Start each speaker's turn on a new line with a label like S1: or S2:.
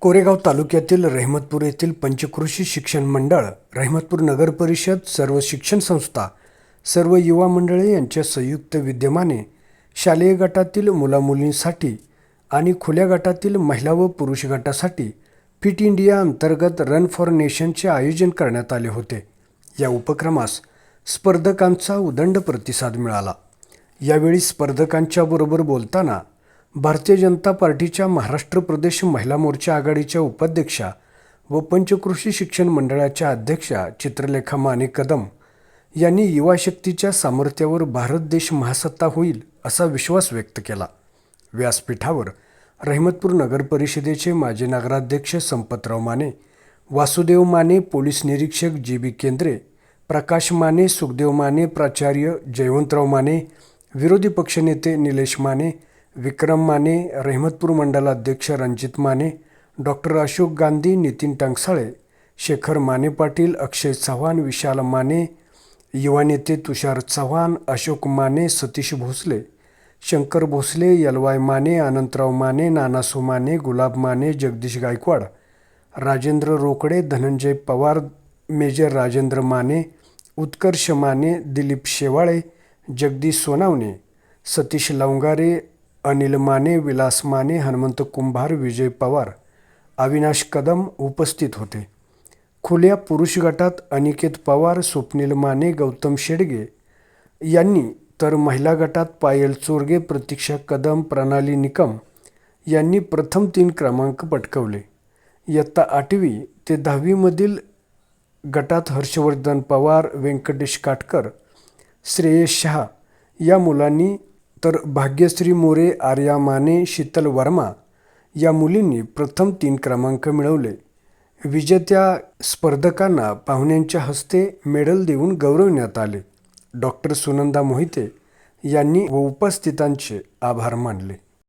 S1: कोरेगाव तालुक्यातील रहमतपूर येथील पंचकृषी शिक्षण मंडळ रहमतपूर नगर परिषद सर्व शिक्षण संस्था सर्व युवा मंडळे यांच्या संयुक्त विद्यमाने शालेय गटातील मुलामुलींसाठी आणि खुल्या गटातील महिला व पुरुष गटासाठी फिट इंडिया अंतर्गत रन फॉर नेशनचे आयोजन करण्यात आले होते. या उपक्रमास स्पर्धकांचा उदंड प्रतिसाद मिळाला. यावेळी स्पर्धकांच्या बरोबर बोलताना भारतीय जनता पार्टीच्या महाराष्ट्र प्रदेश महिला मोर्चा आघाडीच्या उपाध्यक्षा व पंचकृषी शिक्षण मंडळाच्या अध्यक्षा चित्रलेखा माने कदम यांनी युवा शक्तीच्या सामर्थ्यावर भारत देश महासत्ता होईल असा विश्वास व्यक्त केला. व्यासपीठावर रहमतपूर नगर परिषदेचे माजी नगराध्यक्ष संपतराव माने वासुदेव माने पोलीस निरीक्षक जी बी केंद्रे प्रकाश माने सुखदेव माने प्राचार्य जयवंतराव माने विरोधी पक्षनेते निलेश माने विक्रम माने रहमतपूर मंडलाध्यक्ष रणजित माने डॉक्टर अशोक गांधी नितीन टंकसाळे शेखर माने पाटील अक्षय चव्हाण विशाल माने युवा नेते तुषार चव्हाण अशोक माने सतीश भोसले शंकर भोसले यलवाय माने अनंतराव माने नानासू माने गुलाब माने जगदीश गायकवाड राजेंद्र रोकडे धनंजय पवार मेजर राजेंद्र माने उत्कर्ष माने दिलीप शेवाळे जगदीश सोनावणे सतीश लवंगारे अनिल माने विलास माने हनुमंत कुंभार विजय पवार अविनाश कदम उपस्थित होते. खुल्या पुरुष गटात अनिकेत पवार स्वप्नील माने गौतम शेडगे यांनी तर महिला गटात पायल चोरगे प्रतीक्षा कदम प्रणाली निकम यांनी प्रथम तीन क्रमांक पटकवले. इयत्ता आठवी ते दहावीमधील गटात हर्षवर्धन पवार व्यंकटेश काटकर श्रेयस शहा या मुलांनी तर भाग्यश्री मोरे आर्या माने शीतल वर्मा या मुलींनी प्रथम तीन क्रमांक मिळवले. विजेत्या स्पर्धकांना पाहुण्यांच्या हस्ते मेडल देऊन गौरवण्यात आले. डॉक्टर सुनंदा मोहिते यांनी व उपस्थितांचे आभार मानले.